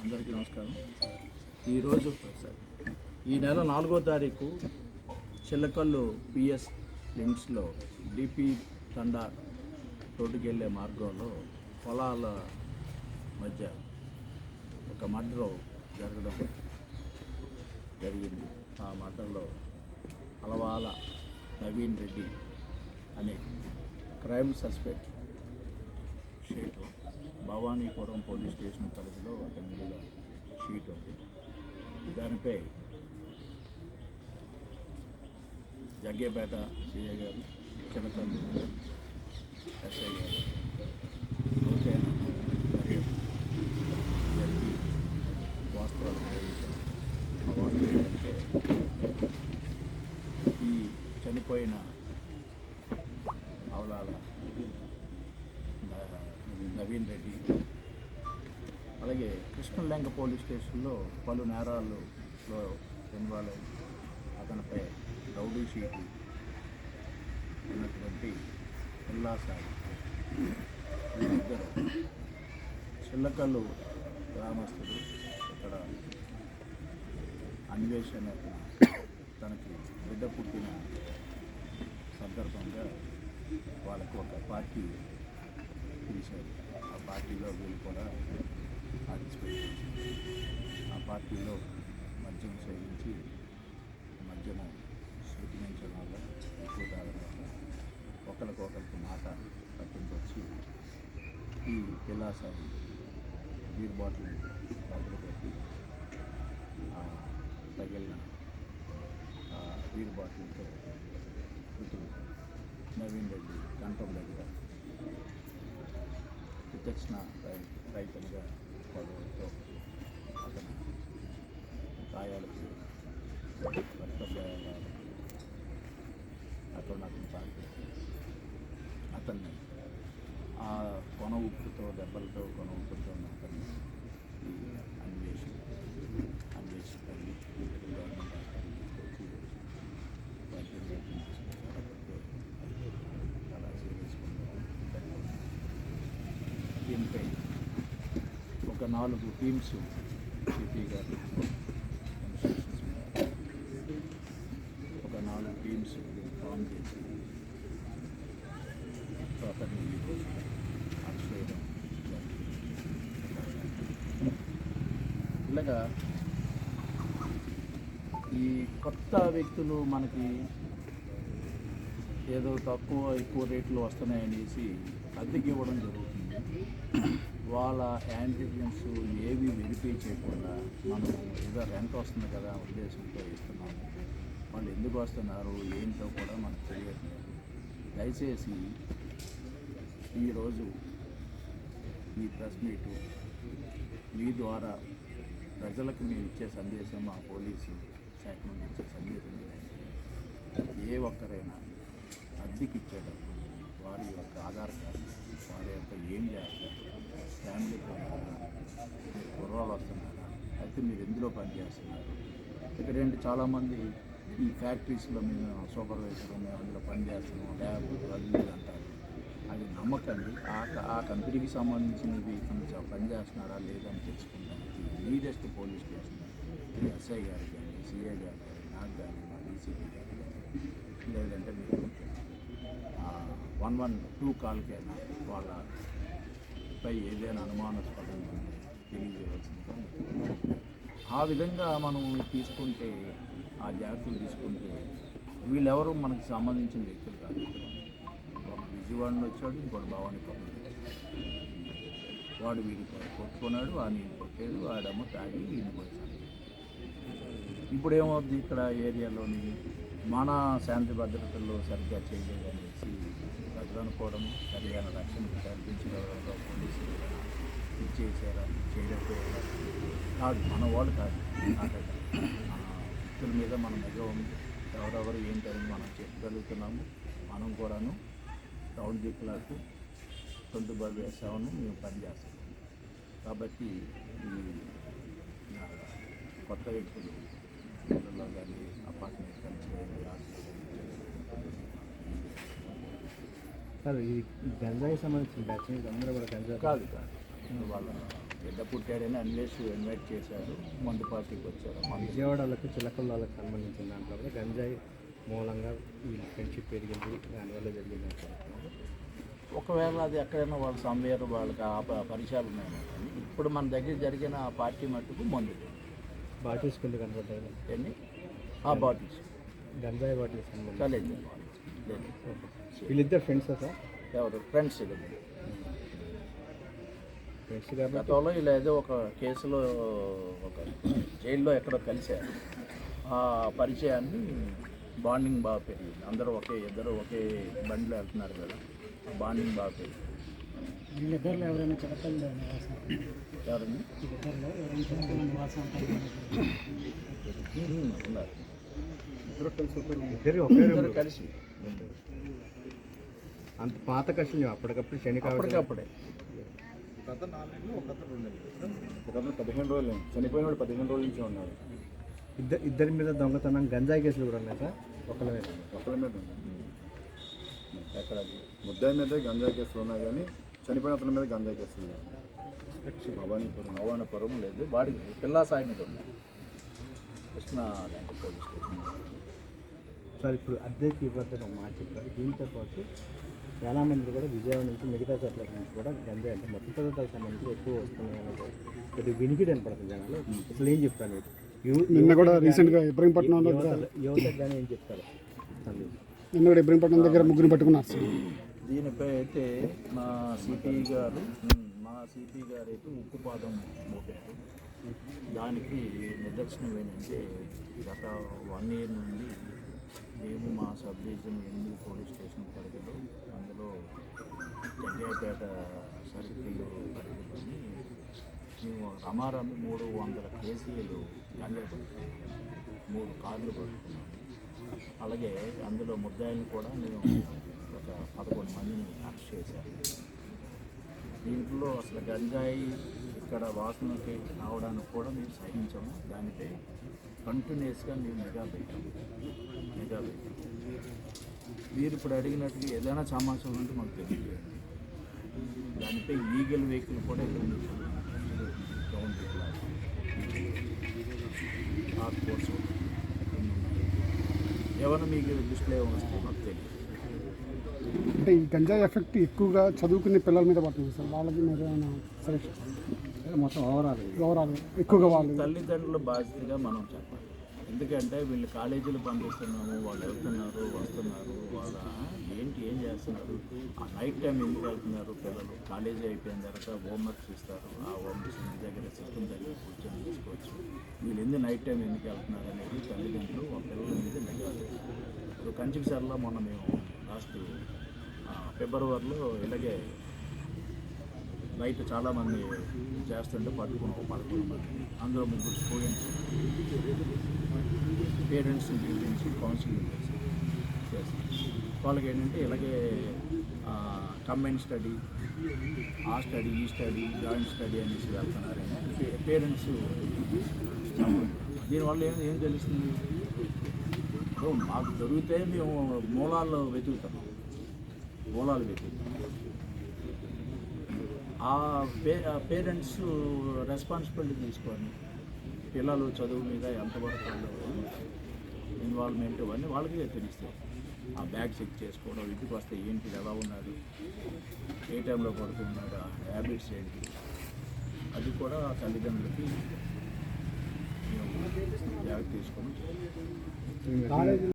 అందరికీ నమస్కారం. ఈరోజు ఈ నెల నాలుగో తారీఖు చిల్లకల్లు పిఎస్ లిమ్స్లో డిపి తండా రోడ్డుకి మార్గంలో పొలాల మధ్య ఒక మర్డర్ జరగడం జరిగింది. ఆ మర్డర్లో అలవాల నవీన్ రెడ్డి అనే crime suspect sheet Bhavanipuram police station పరిధిలో అతని మీద షీట్ ఉంది. దానిపై జగ్గేపేట సిఐ గారు చిన్నతల్లి ఎస్ఐ గారు మరియు జరిగి వాస్తవాలు ఈ చనిపోయిన అవలాల నవీన్ రెడ్డి అలాగే కృష్ణలంక పోలీస్ స్టేషన్లో పలు నేరాల్లో ఇన్వాల్వ్ అయి అతనిపై రౌడీ షీటు ఉన్నటువంటి ఉల్లాసాయి వీరిద్దరు చిల్లకల్లు గ్రామస్తులు. ఇక్కడ అన్వేషణ తనకి బిడ్డ పుట్టిన సందర్భంగా వాళ్ళకు ఒక పార్టీ పిలిచారు ఆ పార్టీలో వీళ్ళు కూడా పార్టిసిపేట్ చేశారు. ఆ పార్టీలో మద్యం సేవించి మద్యము స్వీకరించడం వల్ల ఎక్కువ తాగడం వల్ల ఒకరికొకరికి మాట పట్టించొచ్చి ఈ పిల్లాసారి బీర్ బాటిల్ బాటిల్ పెట్టి తగిలిన ఆ బీర్ బాటిల్తో మృతుడు నవీన్ రెడ్డి కంఠం దగ్గర విచక్షణ రైతులుగా పదవులతో అతను గాయాలకు రక్త గాయాలు అతను అతను తాకి అతన్ని ఆ కొన ఉప్పుతో దెబ్బలతో కొన ఉప్పుతో ఉన్న అతన్ని ఈ అన్వేషణ అన్వేషణ తల్లి గవర్నమెంట్ హాస్పిటల్ తీసుకొచ్చి వైద్యం చేయించుకున్నారు. చాలా సీరియస్గా దీనిపై ఒక నాలుగు టీమ్స్ సిపి గారు ఇన్స్ట్రక్షన్స్ మీద ఒక నాలుగు టీమ్స్ ఇలాగా ఈ కొత్త వ్యక్తులు మనకి ఏదో తక్కువ ఎక్కువ రేట్లు వస్తున్నాయనేసి అద్దెకి ఇవ్వడం జరుగుతుంది. వాళ్ళ యాంటిజెన్స్ ఏవి వెరిఫై చేయకుండా మనం ఏదో రెంట్ వస్తుంది కదా ఉద్దేశంతో ఇస్తున్నాము. వాళ్ళు ఎందుకు వస్తున్నారు ఏంటో కూడా మనకు తెలియట్లేదు. దయచేసి ఈరోజు ఈ ప్రెస్ మీటు మీ ద్వారా ప్రజలకు మేము ఇచ్చే సందేశం మా పోలీసు శాఖ నుండి ఇచ్చే సందేశం ఏ ఒక్కరైనా అద్దెకి ఇచ్చేటప్పుడు వారి యొక్క ఆధార్ కార్డు వారి యొక్క ఏం చేస్తారు ఫ్యామిలీతో ఉన్నారా కుర్రాలు వస్తున్నారా అయితే మీరు ఎందులో పనిచేస్తున్నారు. ఇక్కడ ఏంటి చాలామంది ఈ ఫ్యాక్టరీస్లో మేము సూపర్వైజర్ మేము అందులో పనిచేస్తున్నాం ల్యాబ్ అది అంటారు. అది నమ్మకండి ఆ క- ఆ కంపెనీకి సంబంధించినవి కొంచెం పనిచేస్తున్నారా లేదని తెలుసుకుంటానికి నీడెస్ట్ పోలీస్ స్టేషన్ ఎస్ఐ గారు కానీ సిఐ గారు కానీ నాకు కానీ మా డీసీపీ గారు కానీ లేదంటే మీరు వన్ వన్ టూ కాల్కైనా వాళ్ళ పై ఏదైనా అనుమానాస్పదంగా ఉంటే తెలియజేయవలసిందిగా ఆ విధంగా మనం తీసుకుంటే ఆ జాగ్రత్తలు తీసుకుంటే వీళ్ళెవరు మనకు సంబంధించిన వ్యక్తులు కాదు. ఒక విజయవాడ వచ్చాడు ఇంకోటి భావాన్ని పక్కన వాడు వీడి కొట్టుకున్నాడు వాడిని కొట్టాడు వాడేమో తాగి వీడిని కొట్టాడు ఇప్పుడు ఏమవుద్ది ఇక్కడ ఏరియాలోని? మన శాంతి భద్రతల్లో సరిగ్గా చేయలేదనేసి ప్రజలు అనుకోవడం సరైన రక్షణ కల్పించడం పోలీసులు ఇచ్చేసారా చేయలేకపోయారా. కాదు మన వాళ్ళు కాదు. వ్యక్తుల మీద మన ఉంది ఎవరెవరు ఏంటని మనం చెప్పగలుగుతున్నాము. మనం కూడాను round the clock twenty by seven మేము పనిచేస్తాం కాబట్టి ఈ కొత్త వ్యక్తులు ఇళ్ళలో కానీ అపార్ట్మెంట్ కానీ సార్ ఇది గంజాయి సంబంధించిన బ్యాచ్ అందరూ కూడా గంజాయి కాదు కాదు. వాళ్ళ బిడ్డ పుట్టాడని అన్వేష్ ఇన్వైట్ చేశారు. మందు పార్టీకి వచ్చారు. విజయవాడలకు చిలకల్లోకి సంబంధించిన దాంట్లో కూడా గంజాయి మూలంగా ఈ ఫ్రెండ్షిప్ పెరిగింది. దానివల్ల జరిగింది ఒకవేళ అది ఎక్కడైనా వాళ్ళ సమ్వేర్ వాళ్ళకి ఆ పరిచయాలు ఉన్నాయి? కానీ ఇప్పుడు మన దగ్గర జరిగిన ఆ పార్టీ మట్టుకు మందు. బాటిల్స్ కింద కనబడ్డాయి. ఎన్ని ఆ బాటిల్స్. గంజాయి బాటిల్స్ లేదు. వీళ్ళిద్దరు ఫ్రెండ్స్ సార్? ఎవరు? ఫ్రెండ్స్ ఇది ఫ్రెండ్స్ కాబట్టి గతంలో ఇలా ఏదో ఒక కేసులో ఒక జైల్లో ఎక్కడో కలిశారు. ఆ పరిచయాన్ని బాండింగ్ బాగా పెరిగింది అందరూ ఒకే ఇద్దరు ఒకే బండిలో వెళ్తున్నారు కదా ఆ బాండింగ్ బాగా పెరిగింది వీళ్ళిద్దరిలో ఎవరైనా ఎవరండి? ఉన్నారు ఇద్దరు కలిసి. కలిసి. అంత పాత కష్టం అప్పటికప్పుడు శని కాబట్టి అప్పటికప్పుడే పదిహేను రోజులు. చనిపోయిన వాడు పదిహేను రోజుల నుంచి ఉన్నాడు. ఇద్దరు ఇద్దరి మీద దొంగతనం గంజాయి కేసులు కూడా ఉన్నాయి సార్? ఒకళ్ళ మీద. ఒకళ్ళ మీద ఎక్కడ? ముద్దాయి మీద గంజాయి కేసులు ఉన్నాయి కానీ చనిపోయిన అతని మీద గంజాయి కేసులు లేవు భవానీపురం నవానపురం లేదు. వాడికి పిల్లా సాయి మీద ఉంది. Krishna police station. సార్ ఇప్పుడు అద్దెకి ఇవ్వద్దని ఒక మాట చెప్పారు. దీంతో పాటు చాలా మంది కూడా విజయవాడ నుంచి మిగతా చోట్ల నుంచి కూడా గంజాయి అంటే మొత్తం పదార్థాలకు సంబంధించి ఎక్కువ వస్తున్నాయి అనేది కొద్దిగా వినికిడి అనిపడుతుంది జనాలు. అసలు ఏం చెప్తాను నిన్న కూడా రీసెంట్గా ఇబ్రహీంపట్నంలో యువత- యువతకు కానీ ఏం చెప్తారు. నిన్న కూడా ఇబ్రహీంపట్నం దగ్గర ముగ్గురు పట్టుకున్నారు సార్. దీనిపై అయితే మా సిపి గారు మా సిపి గారు అయితే ఉక్కుపాదం మోపారు. దానికి నిదర్శనం ఏంటంటే గత వన్ ఇయర్ నుండి మేము మా సబ్ డివిజన్ ఎనిమిది పోలీస్ స్టేషన్ పరిధిలో అందులో జగ్గయ్యపేట సర్కిల్ పరిధిలోని మేము రమారమి మూడు వందల కేసీలు గంజాయి మూడు కార్లు పట్టుకున్నాం. అలాగే అందులో ముద్దాయిలను కూడా మేము ఒక పదకొండు మందిని అరెస్ట్ చేశాను దీంట్లో అసలు గంజాయి ఇక్కడ వాసనకి రావడానికి కూడా మేము సహించాము. దానిపై కంటిన్యూస్గా మేము నిఘా పెట్టాము మీరు ఇప్పుడు అడిగినట్టుగా ఏదైనా సమాచారం ఉంటే మాకు తెలియజేయండి దానిపై లీగల్ వెహికల్ కూడా ఇక్కడ ఉంది. గ్రౌండ్ టాస్క్ ఫోర్స్ ఏమైనా మీకు డిస్ప్లే వస్తే మాకు తెలియదు. అంటే ఈ గంజాయి ఎఫెక్ట్ ఎక్కువగా చదువుకునే పిల్లల మీద పడుతుంది సార్. వాళ్ళకి మీరు ఏమైనా సజెషన్ మొత్తం ఓవరాల్. ఓవరాల్. ఎక్కువగా వాళ్ళు తల్లిదండ్రుల బాధ్యతగా మనం చెప్పాలి. ఎందుకంటే వీళ్ళు కాలేజీలు పంపిస్తున్నాము వాళ్ళు వెళ్తున్నారు వస్తున్నారు వాళ్ళ ఏంటి ఏం చేస్తున్నారు? ఆ నైట్ టైం ఎందుకు వెళ్తున్నారు పిల్లలు? కాలేజీ అయిపోయిన తర్వాత హోంవర్క్స్ ఇస్తారు ఆ హోంవర్క్స్ మీ దగ్గర సిస్టమ్ దగ్గర కూర్చొని తీసుకోవచ్చు వీళ్ళు ఎందుకు నైట్ టైం ఎందుకు వెళ్తున్నారు అనేది తల్లిదండ్రులు ఒక పిల్లల మీద నిఘా పెట్టాలి. ఇప్పుడు కంచికసర్లో మొన్న మేము లాస్ట్ ఫిబ్రవరిలో ఇలాగే నైట్ చాలామంది చేస్తుంటే పట్టుకున్నాం పదకొండు అందులో ముగ్గురు స్టూడెంట్స్ పేరెంట్స్ని పిలిపించి కౌన్సిలింగ్ చేస్తాం వాళ్ళకి ఏంటంటే ఇలాగే కంబైన్ స్టడీ ఆ స్టడీ ఈ స్టడీ జాయింట్ స్టడీ అనేసి వెళ్తున్నారు. పేరెంట్స్ దీనివల్ల ఏం ఏం తెలుస్తుంది? మాకు దొరికితే మేము మూలాల్లో వెతుకుతాం. మూలాలు వెతుకుతాం. ఆ పేరెంట్స్ రెస్పాన్సిబిలిటీ తీసుకొని పిల్లలు చదువు మీద ఎంతవరకు ఇన్వాల్వ్మెంట్ ఇవన్నీ వాళ్ళకి తెలుస్తాయి. ఆ బ్యాగ్ చెక్ చేసుకోవడం ఇంటికి వస్తే ఏంటి ఎలా ఉన్నాడు ఏ టైంలో పడుతున్నాడు ఆ హ్యాబిట్స్ ఏంటి? అది కూడా తల్లిదండ్రులకి జాగ్రత్త తీసుకొని